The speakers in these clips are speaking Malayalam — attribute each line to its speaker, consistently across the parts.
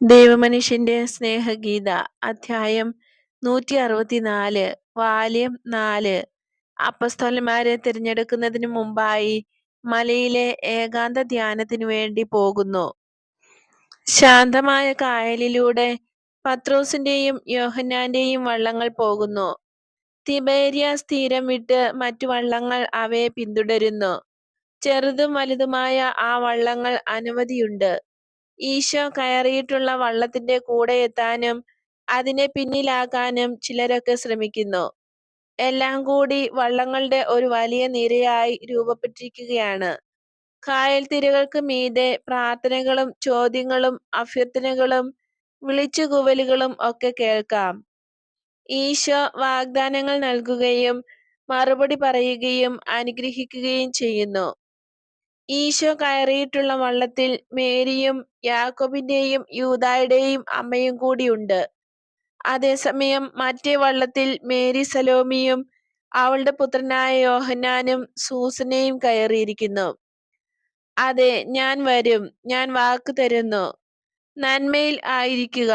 Speaker 1: ദൈവമനുഷ്യന്റെ സ്നേഹഗീത അധ്യായം നൂറ്റി അറുപത്തിനാല് വാല്യം നാല്. അപ്പസ്തോലന്മാരെ തിരഞ്ഞെടുക്കുന്നതിന് മുമ്പായി മലയിലെ ഏകാന്ത ധ്യാനത്തിനു വേണ്ടി പോകുന്നു. ശാന്തമായ കായലിലൂടെ പത്രോസിന്റെയും യോഹന്നാന്റെയും വള്ളങ്ങൾ പോകുന്നു. തിബേരിയ സ്ഥിരം വിട്ട് മറ്റു വള്ളങ്ങൾ അവയെ പിന്തുടരുന്നു. ചെറുതും വലുതുമായ ആ വള്ളങ്ങൾ അനവധിയുണ്ട് ഈശോ കയറിയിട്ടുള്ള വള്ളത്തിന്റെ കൂടെ എത്താനും അതിനെ പിന്നിലാക്കാനും ചിലരൊക്കെ ശ്രമിക്കുന്നു. എല്ലാം കൂടി വള്ളങ്ങളുടെ ഒരു വലിയ നിരയായി രൂപപ്പെട്ടിരിക്കുകയാണ്. കായൽ തിരകൾക്ക് മീതെ പ്രാർത്ഥനകളും ചോദ്യങ്ങളും അഭ്യർത്ഥനകളും വിളിച്ചുകൂവലുകളും ഒക്കെ കേൾക്കാം. ഈശോ വാഗ്ദാനങ്ങൾ നൽകുകയും മറുപടി പറയുകയും അനുഗ്രഹിക്കുകയും ചെയ്യുന്നു. ഈശോ കയറിയിട്ടുള്ള വള്ളത്തിൽ മേരിയും യാക്കോബിന്റെയും യൂതായുടെയും അമ്മയും കൂടിയുണ്ട്. അതേസമയം മറ്റേ വള്ളത്തിൽ മേരി സലോമിയും അവളുടെ പുത്രനായ യോഹനാനും സൂസനയും കയറിയിരിക്കുന്നു. അതെ ഞാൻ വരും. ഞാൻ വാക്ക് തരുന്നു. നന്മയിൽ ആയിരിക്കുക.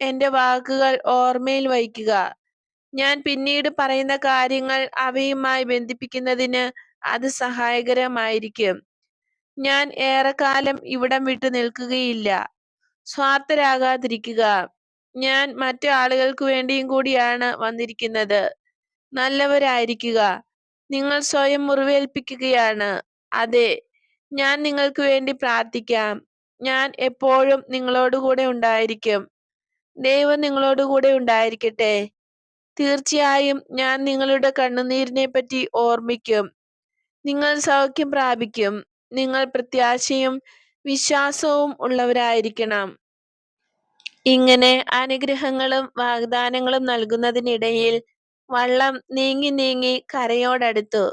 Speaker 1: എന്റെ വാക്കുകൾ ഓർമ്മയിൽ വയ്ക്കുക. ഞാൻ പിന്നീട് പറയുന്ന കാര്യങ്ങൾ അവയുമായി ബന്ധിപ്പിക്കുന്നതിന് അത് സഹായകരമായിരിക്കും. ഞാൻ ഏറെക്കാലം ഇവിടം വിട്ടു നിൽക്കുകയില്ല. സ്വാർത്ഥരാകാതിരിക്കുക. ഞാൻ മറ്റു ആളുകൾക്ക് വേണ്ടിയും കൂടിയാണ് വന്നിരിക്കുന്നത്. നല്ലവരായിരിക്കുക. നിങ്ങൾ സ്വയം മുറിവേൽപ്പിക്കുകയാണ്. അതെ ഞാൻ നിങ്ങൾക്ക് വേണ്ടി പ്രാർത്ഥിക്കാം. ഞാൻ എപ്പോഴും നിങ്ങളോടുകൂടെ ഉണ്ടായിരിക്കും. ദൈവം നിങ്ങളോടുകൂടെ ഉണ്ടായിരിക്കട്ടെ. തീർച്ചയായും ഞാൻ നിങ്ങളുടെ കണ്ണുനീരിനെ പറ്റി ഓർമ്മിക്കും. നിങ്ങൾ സൗഖ്യം പ്രാപിക്കും. നിങ്ങൾ പ്രത്യാശയും വിശ്വാസവും ഉള്ളവരായിരിക്കണം. ഇങ്ങനെ അനുഗ്രഹങ്ങളും വാഗ്ദാനങ്ങളും നൽകുന്നതിനിടയിൽ വള്ളം നീങ്ങി നീങ്ങി കരയോടടുത്തു.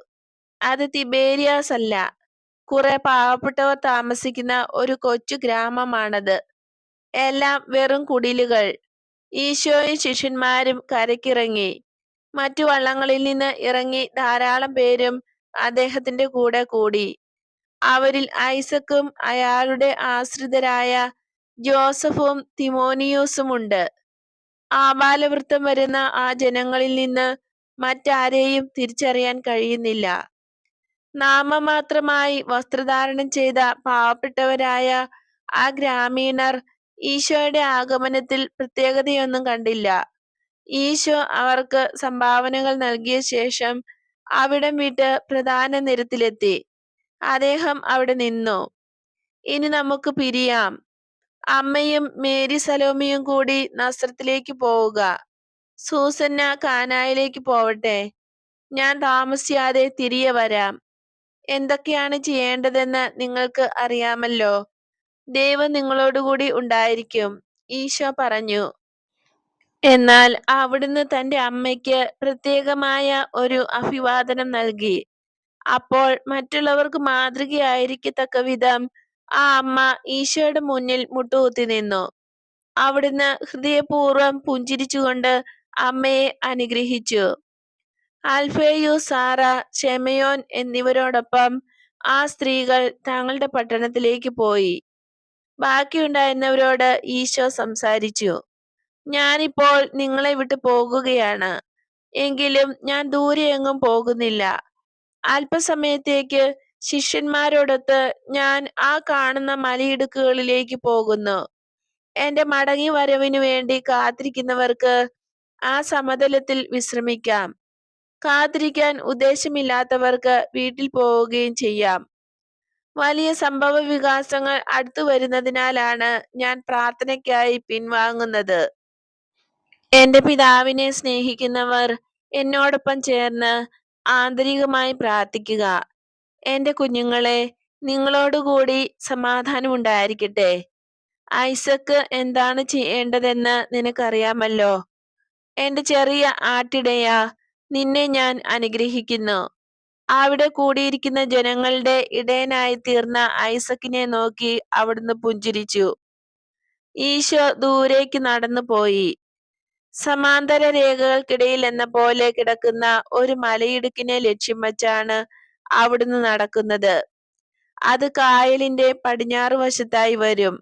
Speaker 1: അത് തിബേരിയാസ് അല്ല കുറെ പാവപ്പെട്ടവർ താമസിക്കുന്ന ഒരു കൊച്ചു ഗ്രാമമാണത്. എല്ലാം വെറും കുടിലുകൾ. ഈശോയും ശിഷ്യന്മാരും കരക്കിറങ്ങി മറ്റു വള്ളങ്ങളിൽ നിന്ന് ഇറങ്ങി ധാരാളം പേരും അദ്ദേഹത്തിന്റെ കൂടെ കൂടി. അവരിൽ ഐസക്കും അയാളുടെ ആശ്രിതരായ ജോസഫും തിമോനിയോസും ഉണ്ട് ആബാലവൃത്തം വരുന്ന ആ ജനങ്ങളിൽ നിന്ന് മറ്റാരെയും തിരിച്ചറിയാൻ കഴിയുന്നില്ല. നാമമാത്രമായി വസ്ത്രധാരണം ചെയ്ത പാവപ്പെട്ടവരായ ആ ഗ്രാമീണർ ഈശോയുടെ ആഗമനത്തിൽ പ്രത്യേകതയൊന്നും കണ്ടില്ല. ഈശോ അവർക്ക് സംഭാവനകൾ നൽകിയ ശേഷം അവിടം വിട്ട് പ്രധാന നിരത്തിലെത്തി. അദ്ദേഹം അവിടെ നിന്നു. ഇനി നമുക്ക് പിരിയാം. അമ്മയും മേരി സലോമിയും കൂടി നസ്രത്തിലേക്ക് പോവുക. സൂസന്ന കാനായിലേക്ക് പോവട്ടെ. ഞാൻ താമസിയാതെ തിരികെ വരാം. എന്തൊക്കെയാണ് ചെയ്യേണ്ടതെന്ന് നിങ്ങൾക്ക് അറിയാമല്ലോ. ദൈവം നിങ്ങളോടുകൂടി ഉണ്ടായിരിക്കും. ഈശോ പറഞ്ഞു. എന്നാൽ അവിടുന്ന് തന്റെ അമ്മയ്ക്ക് പ്രത്യേകമായ ഒരു അഭിവാദനം നൽകി. അപ്പോൾ മറ്റുള്ളവർക്ക് മാതൃകയായിരിക്കത്തക്ക വിധം ആ അമ്മ ഈശോയുടെ മുന്നിൽ മുട്ടുകുത്തി നിന്നു. അവിടുന്ന് ഹൃദയപൂർവം പുഞ്ചിരിച്ചുകൊണ്ട് അമ്മയെ അനുഗ്രഹിച്ചു. ആൽഫേയു സാറ ഷെമയോൻ എന്നിവരോടൊപ്പം ആ സ്ത്രീകൾ തങ്ങളുടെ പട്ടണത്തിലേക്ക് പോയി. ബാക്കിയുണ്ടായിരുന്നവരോട് ഈശോ സംസാരിച്ചു. ഞാനിപ്പോൾ നിങ്ങളെ വിട്ടു പോകുകയാണ്. എങ്കിലും ഞാൻ ദൂരെ എങ്ങും പോകുന്നില്ല. അല്പസമയത്തേക്ക് ശിഷ്യന്മാരോടൊത്ത് ഞാൻ ആ കാണുന്ന മലയിടുക്കുകളിലേക്ക് പോകുന്നു. എന്റെ മടങ്ങി വരവിന് വേണ്ടി കാത്തിരിക്കുന്നവർക്ക് ആ സമതലത്തിൽ വിശ്രമിക്കാം. കാത്തിരിക്കാൻ ഉദ്ദേശമില്ലാത്തവർക്ക് വീട്ടിൽ പോവുകയും ചെയ്യാം. വലിയ സംഭവ വികാസങ്ങൾ അടുത്തു വരുന്നതിനാലാണ് ഞാൻ പ്രാർത്ഥനയ്ക്കായി പിൻവാങ്ങുന്നത്. എന്റെ പിതാവിനെ സ്നേഹിക്കുന്നവർ എന്നോടൊപ്പം ചേർന്ന് ആന്തരികമായി പ്രാർത്ഥിക്കുക. എന്റെ കുഞ്ഞുങ്ങളെ നിങ്ങളോടുകൂടി സമാധാനം ഉണ്ടായിരിക്കട്ടെ ഐസക്ക് എന്താണ് ചെയ്യേണ്ടതെന്ന് നിനക്കറിയാമല്ലോ. എന്റെ ചെറിയ ആട്ടിടയ നിന്നെ ഞാൻ അനുഗ്രഹിക്കുന്നു. അവിടെ കൂടിയിരിക്കുന്ന ജനങ്ങളുടെ ഇടയനായി തീർന്ന ഐസക്കിനെ നോക്കി അവിടുന്ന് പുഞ്ചിരിച്ചു. ഈശോ ദൂരേക്ക് നടന്നു പോയി സമാന്തര രേഖകൾക്കിടയിൽ എന്ന പോലെ കിടക്കുന്ന ഒരു മലയിടുക്കിനെ ലക്ഷ്യം വച്ചാണ് അവിടുന്ന് നടക്കുന്നത്. അത് കായലിന്റെ പടിഞ്ഞാറ് വശത്തായി വരും.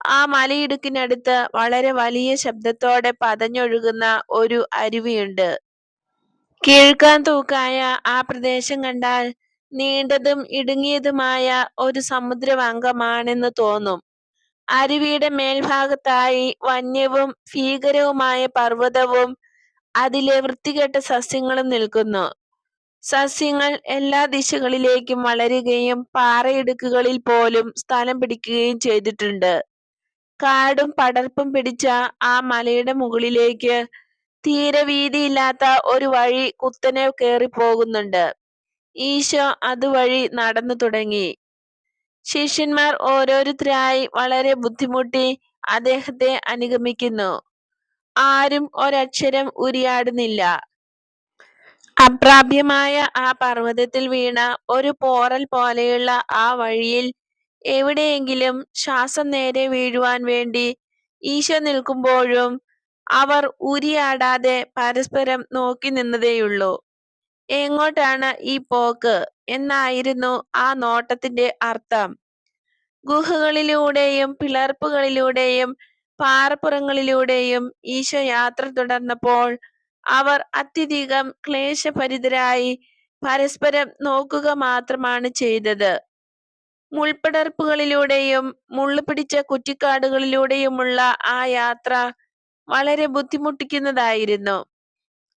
Speaker 1: ആ മലയിടുക്കിനടുത്ത് വളരെ വലിയ ശബ്ദത്തോടെ പതഞ്ഞൊഴുകുന്ന ഒരു അരുവിയുണ്ട്. കിഴുക്കാൻ തൂക്കായ ആ പ്രദേശം കണ്ടാൽ നീണ്ടതും ഇടുങ്ങിയതുമായ ഒരു സമുദ്രവംഗമാണെന്ന് തോന്നും. അരുവിയുടെ മേൽഭാഗത്തായി വന്യവും ഭീകരവുമായ പർവതവും അതിലെ വൃത്തികെട്ട സസ്യങ്ങളും നിൽക്കുന്നു. സസ്യങ്ങൾ എല്ലാ ദിശകളിലേക്കും വളരുകയും പാറയിടുക്കുകളിൽ പോലും സ്ഥലം പിടിക്കുകയും ചെയ്തിട്ടുണ്ട്. കാടും പടർപ്പും പിടിച്ച ആ മലയുടെ മുകളിലേക്ക് തീരെ വീതിയില്ലാത്ത ഒരു വഴി കുത്തനെ കയറി പോകുന്നുണ്ട് ഈശോ അതുവഴി നടന്നു തുടങ്ങി. ശിഷ്യന്മാർ ഓരോരുത്തരായി വളരെ ബുദ്ധിമുട്ടി അദ്ദേഹത്തെ അനുഗമിക്കുന്നു. ആരും ഒരക്ഷരം ഉരിയാടുന്നില്ല. അപ്രാപ്യമായ ആ പർവതത്തിൽ വീണ ഒരു പോറൽ പോലെയുള്ള ആ വഴിയിൽ എവിടെയെങ്കിലും ശ്വാസം നേരെ വീഴുവാൻ വേണ്ടി ഈശോ നിൽക്കുമ്പോഴും അവർ ഉരിയാടാതെ പരസ്പരം നോക്കി നിന്നതേയുള്ളൂ. എങ്ങോട്ടാണ് ഈ പോക്ക്? എന്നായിരുന്നു ആ നോട്ടത്തിന്റെ അർത്ഥം. ഗുഹകളിലൂടെയും പിളർപ്പുകളിലൂടെയും പാറപ്പുറങ്ങളിലൂടെയും ഈശോ യാത്ര തുടർന്നപ്പോൾ അവർ അത്യധികം ക്ലേശഭരിതരായി പരസ്പരം നോക്കുക മാത്രമാണ് ചെയ്തത്. മുൾപ്പടർപ്പുകളിലൂടെയും മുള്ളുപിടിച്ച കുറ്റിക്കാടുകളിലൂടെയുമുള്ള ആ യാത്ര വളരെ ബുദ്ധിമുട്ടിക്കുന്നതായിരുന്നു.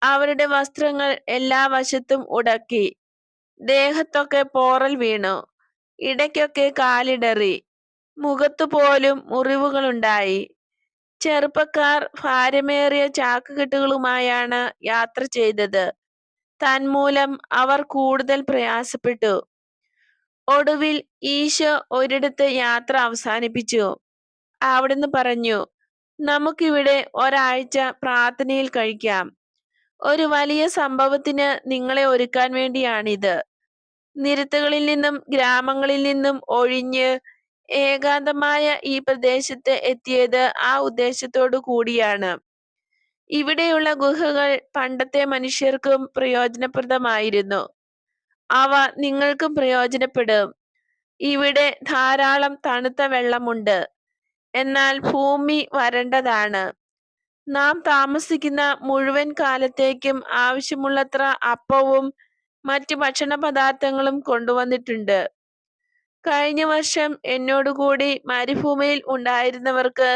Speaker 1: അവരുടെ വസ്ത്രങ്ങൾ എല്ലാ വശത്തും ഉടക്കി. ദേഹത്തൊക്കെ പോറൽ വീണു. ഇടയ്ക്കൊക്കെ കാലിടറി. മുഖത്തുപോലും മുറിവുകളുണ്ടായി. ചെറുപ്പക്കാർ ഭാരമേറിയ ചാക്കുകെട്ടുകളുമായാണ് യാത്ര ചെയ്തത്. തന്മൂലം അവർ കൂടുതൽ പ്രയാസപ്പെട്ടു. ഒടുവിൽ ഈശോ ഒരിടത്ത് യാത്ര അവസാനിപ്പിച്ചു. അവിടുന്ന് പറഞ്ഞു നമുക്കിവിടെ ഒരാഴ്ച പ്രാർത്ഥനയിൽ കഴിക്കാം. ഒരു വലിയ സംഭവത്തിന് നിങ്ങളെ ഒരുക്കാൻ വേണ്ടിയാണിത്. നിരത്തുകളിൽ നിന്നും ഗ്രാമങ്ങളിൽ നിന്നും ഒഴിഞ്ഞ് ഏകാന്തമായ ഈ പ്രദേശത്ത് എത്തിയത് ആ ഉദ്ദേശത്തോടു കൂടിയാണ്. ഇവിടെയുള്ള ഗുഹകൾ പണ്ടത്തെ മനുഷ്യർക്കും പ്രയോജനപ്രദമായിരുന്നു. അവ നിങ്ങൾക്കും പ്രയോജനപ്പെടും. ഇവിടെ ധാരാളം തണുത്ത വെള്ളമുണ്ട്. എന്നാൽ ഭൂമി വരണ്ടതാണ്. നാം താമസിക്കുന്ന മുഴുവൻ കാലത്തേക്കും ആവശ്യമുള്ളത്ര അപ്പവും മറ്റ് ഭക്ഷണ പദാർത്ഥങ്ങളും കൊണ്ടുവന്നിട്ടുണ്ട്. കഴിഞ്ഞ വർഷം എന്നോടുകൂടി മരുഭൂമിയിൽ ഉണ്ടായിരുന്നവർക്ക്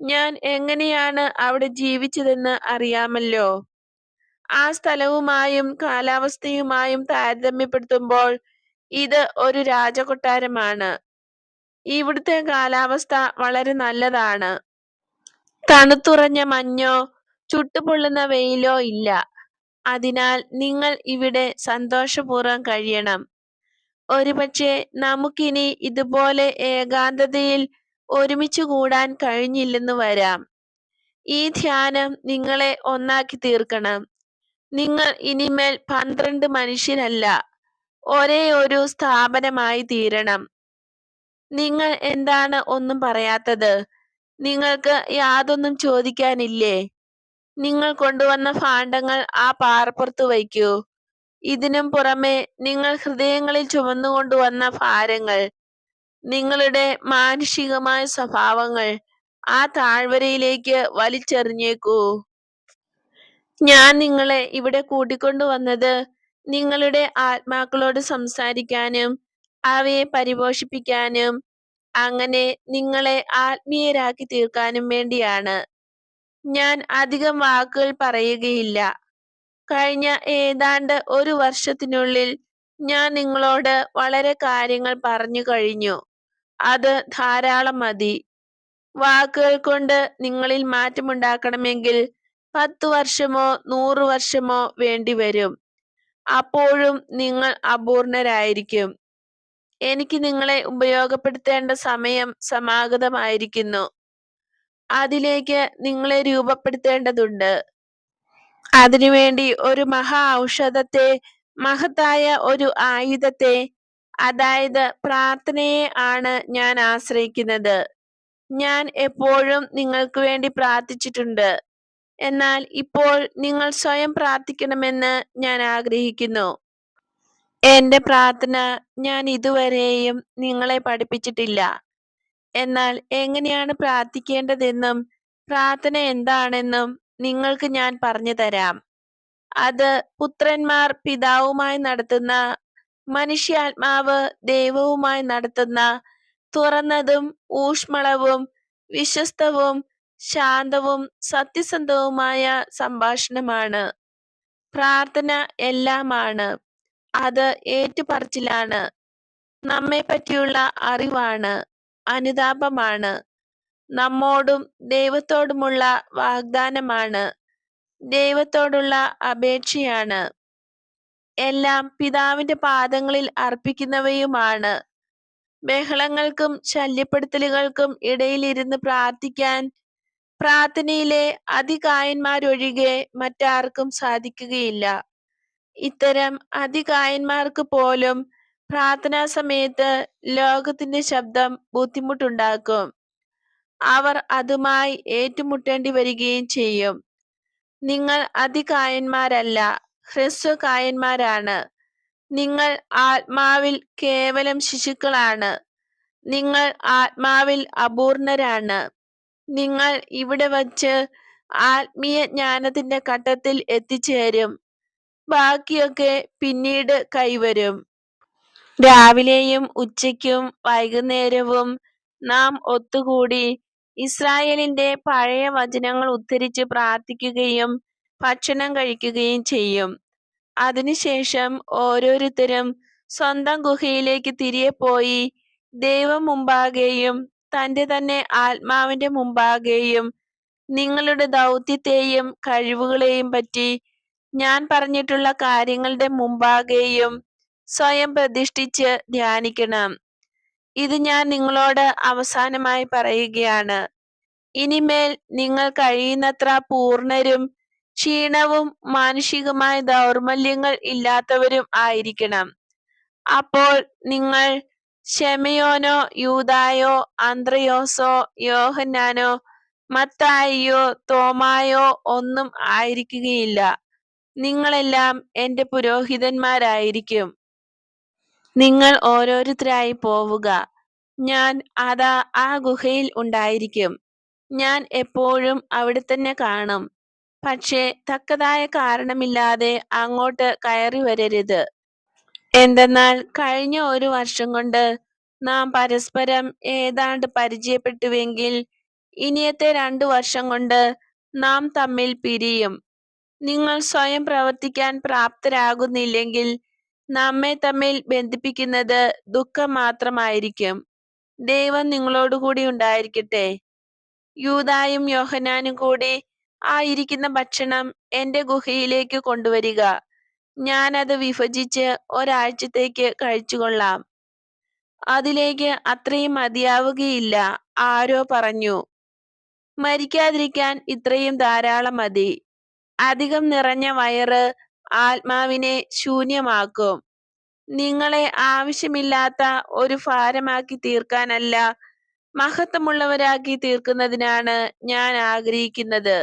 Speaker 1: ഞാൻ എങ്ങനെയാണ് അവിടെ ജീവിച്ചതെന്ന് അറിയാമല്ലോ. ആ സ്ഥലവുമായും കാലാവസ്ഥയുമായും താരതമ്യപ്പെടുത്തുമ്പോൾ ഇത് ഒരു രാജകൊട്ടാരമാണ്. ഇവിടുത്തെ കാലാവസ്ഥ വളരെ നല്ലതാണ്. തണുത്തുറഞ്ഞ മഞ്ഞോ ചുട്ടുപൊള്ളുന്ന വെയിലോ ഇല്ല. അതിനാൽ നിങ്ങൾ ഇവിടെ സന്തോഷപൂർവം കഴിയണം. ഒരുപക്ഷെ നമുക്കിനി ഇതുപോലെ ഏകാന്തതയിൽ ഒരുമിച്ച് കൂടാൻ കഴിഞ്ഞില്ലെന്ന് വരാം. ഈ ധ്യാനം നിങ്ങളെ ഒന്നാക്കി തീർക്കണം. നിങ്ങൾ ഇനിമേൽ പന്ത്രണ്ട് മനുഷ്യരല്ല ഒരേ ഒരു സ്ഥാപനമായി തീരണം. നിങ്ങൾ എന്താണ് ഒന്നും പറയാത്തത്? നിങ്ങൾക്ക് യാതൊന്നും ചോദിക്കാനില്ലേ? നിങ്ങൾ കൊണ്ടുവന്ന ഭാണ്ഡങ്ങൾ ആ പാറപ്പുറത്ത് വയ്ക്കൂ. ഇതിനും പുറമെ നിങ്ങൾ ഹൃദയങ്ങളിൽ ചുമന്നുകൊണ്ടുവന്ന ഭാരങ്ങൾ നിങ്ങളുടെ മാനുഷികമായ സ്വഭാവങ്ങൾ ആ താഴ്വരയിലേക്ക് വലിച്ചെറിഞ്ഞേക്കൂ. ഞാൻ നിങ്ങളെ ഇവിടെ കൂട്ടിക്കൊണ്ടുവന്നത് നിങ്ങളുടെ ആത്മാക്കളോട് സംസാരിക്കാനും അവയെ പരിപോഷിപ്പിക്കാനും അങ്ങനെ നിങ്ങളെ ആത്മീയരാക്കി തീർക്കാനും വേണ്ടിയാണ്. ഞാൻ അധികം വാക്കുകൾ പറയുകയില്ല. കഴിഞ്ഞ ഏതാണ്ട് ഒരു വർഷത്തിനുള്ളിൽ ഞാൻ നിങ്ങളോട് വളരെ കാര്യങ്ങൾ പറഞ്ഞു കഴിഞ്ഞു. അത് ധാരാളം മതി. വാക്കുകൾ കൊണ്ട് നിങ്ങളിൽ മാറ്റമുണ്ടാക്കണമെങ്കിൽ പത്തു വർഷമോ നൂറു വർഷമോ വേണ്ടിവരും അപ്പോഴും നിങ്ങൾ അപൂർണരായിരിക്കും. എനിക്ക് നിങ്ങളെ ഉപയോഗപ്പെടുത്തേണ്ട സമയം സമാഗതമായിരിക്കുന്നു. അതിലേക്ക് നിങ്ങളെ രൂപപ്പെടുത്തേണ്ടതുണ്ട്. അതിനുവേണ്ടി ഒരു മഹാ ഔഷധത്തെ മഹത്തായ ഒരു ആയുധത്തെ അതായത് പ്രാർത്ഥനയെ ആണ് ഞാൻ ആശ്രയിക്കുന്നത്. ഞാൻ എപ്പോഴും നിങ്ങൾക്ക് വേണ്ടി പ്രാർത്ഥിച്ചിട്ടുണ്ട്. എന്നാൽ ഇപ്പോൾ നിങ്ങൾ സ്വയം പ്രാർത്ഥിക്കണമെന്ന് ഞാൻ ആഗ്രഹിക്കുന്നു. എന്റെ പ്രാർത്ഥന ഞാൻ ഇതുവരെയും നിങ്ങളെ പഠിപ്പിച്ചിട്ടില്ല. എന്നാൽ എങ്ങനെയാണ് പ്രാർത്ഥിക്കേണ്ടതെന്നും പ്രാർത്ഥന എന്താണെന്നും നിങ്ങൾക്ക് ഞാൻ പറഞ്ഞു തരാം. അത് പുത്രന്മാർ പിതാവുമായി നടത്തുന്ന മനുഷ്യാത്മാവ് ദൈവവുമായി നടത്തുന്ന തുറന്നതും ഊഷ്മളവും വിശ്വസ്തവും ശാന്തവും സത്യസന്ധവുമായ സംഭാഷണമാണ്. പ്രാർത്ഥന എല്ലാമാണ്. അത് ഏറ്റുപറച്ചിലാണ്. നമ്മെ പറ്റിയുള്ള അറിവാണ് അനുതാപമാണ്. നമ്മോടും ദൈവത്തോടുമുള്ള വാഗ്ദാനമാണ്. ദൈവത്തോടുള്ള അപേക്ഷയാണ്. എല്ലാം പിതാവിന്റെ പാദങ്ങളിൽ അർപ്പിക്കുന്നവയുമാണ്. ബഹളങ്ങൾക്കും ശല്യപ്പെടുത്തലുകൾക്കും ഇടയിലിരുന്ന് പ്രാർത്ഥിക്കാൻ പ്രാർത്ഥനയിലെ അതികായന്മാരൊഴികെ മറ്റാർക്കും സാധിക്കുകയില്ല. ഇത്തരം അതികായന്മാർക്ക് പോലും പ്രാർത്ഥനാ സമയത്ത് ലോകത്തിന്റെ ശബ്ദം ബുദ്ധിമുട്ടുണ്ടാക്കും. അവർ അതുമായി ഏറ്റുമുട്ടേണ്ടി വരികയും ചെയ്യും. നിങ്ങൾ അതികായന്മാരല്ല ഹ്രസ്വകായന്മാരാണ്. നിങ്ങൾ ആത്മാവിൽ കേവലം ശിശുക്കളാണ്. നിങ്ങൾ ആത്മാവിൽ അപൂർണരാണ്. നിങ്ങൾ ഇവിടെ വച്ച് ആത്മീയ ജ്ഞാനത്തിന്റെ ഘട്ടത്തിൽ എത്തിച്ചേരും. ബാക്കിയൊക്കെ പിന്നീട് കൈവരും. രാവിലെയും ഉച്ചയ്ക്കും വൈകുന്നേരവും നാം ഒത്തുകൂടി ഇസ്രായേലിന്റെ പഴയ വചനങ്ങൾ ഉദ്ധരിച്ച് പ്രാർത്ഥിക്കുകയും ഭക്ഷണം കഴിക്കുകയും ചെയ്യും. അതിനുശേഷം ഓരോരുത്തരും സ്വന്തം ഗുഹയിലേക്ക് തിരികെ പോയി ദൈവം മുമ്പാകെയും തന്റെ തന്നെ ആത്മാവിന്റെ മുമ്പാകെയും നിങ്ങളുടെ ദൗത്യത്തെയും കഴിവുകളെയും പറ്റി ഞാൻ പറഞ്ഞിട്ടുള്ള കാര്യങ്ങളുടെ മുമ്പാകെയും സ്വയം പ്രതിഷ്ഠിച്ച് ധ്യാനിക്കണം. ഇത് ഞാൻ നിങ്ങളോട് അവസാനമായി പറയുകയാണ്. ഇനിമേൽ നിങ്ങൾ കഴിയുന്നത്ര പൂർണരും ക്ഷീണവും മാനുഷികമായ ദൗർമല്യങ്ങൾ ഇല്ലാത്തവരും ആയിരിക്കണം. അപ്പോൾ നിങ്ങൾ ഷെമയോനോ യൂതായോ അന്ത്രയോസോ യോഹന്നാനോ മത്തായിയോ തോമായോ ഒന്നും ആയിരിക്കുകയില്ല. നിങ്ങളെല്ലാം എന്റെ പുരോഹിതന്മാരായിരിക്കും. നിങ്ങൾ ഓരോരുത്തരായി പോവുക. ഞാൻ അതാ ആ ഗുഹയിൽ ഉണ്ടായിരിക്കും. ഞാൻ എപ്പോഴും അവിടെ തന്നെ കാണും. പക്ഷേ തക്കതായ കാരണമില്ലാതെ അങ്ങോട്ട് കയറി വരരുത്. എന്തെന്നാൽ കഴിഞ്ഞ ഒരു വർഷം കൊണ്ട് നാം പരസ്പരം ഏതാണ്ട് പരിചയപ്പെട്ടുവെങ്കിൽ ഇനിയത്തെ രണ്ടു വർഷം കൊണ്ട് നാം തമ്മിൽ പിരിയും. നിങ്ങൾ സ്വയം പ്രവർത്തിക്കാൻ പ്രാപ്തരാകുന്നില്ലെങ്കിൽ നമ്മെ തമ്മിൽ ബന്ധിപ്പിക്കുന്നത് ദുഃഖം മാത്രമായിരിക്കും. ദൈവം നിങ്ങളോടുകൂടി ഉണ്ടായിരിക്കട്ടെ. യൂതായും യോഹനാനും കൂടി ആ ഇരിക്കുന്ന ഭക്ഷണം എന്റെ ഗുഹയിലേക്ക് കൊണ്ടുവരിക. ഞാൻ അത് വിഭജിച്ച് ഒരാഴ്ചത്തേക്ക് കഴിച്ചുകൊള്ളാം. അതിലേക്ക് അത്രയും മതിയാവുകയില്ല ആരോ പറഞ്ഞു. മരിക്കാതിരിക്കാൻ ഇത്രയും ധാരാളം മതി. അധികം നിറഞ്ഞ വയറ് ആത്മാവിനെ ശൂന്യമാക്കും. നിങ്ങളെ ആവശ്യമില്ലാത്ത ഒരു ഭാരമാക്കി തീർക്കാനല്ല മഹത്വമുള്ളവരാക്കി തീർക്കുന്നതിനാണ് ഞാൻ ആഗ്രഹിക്കുന്നത്.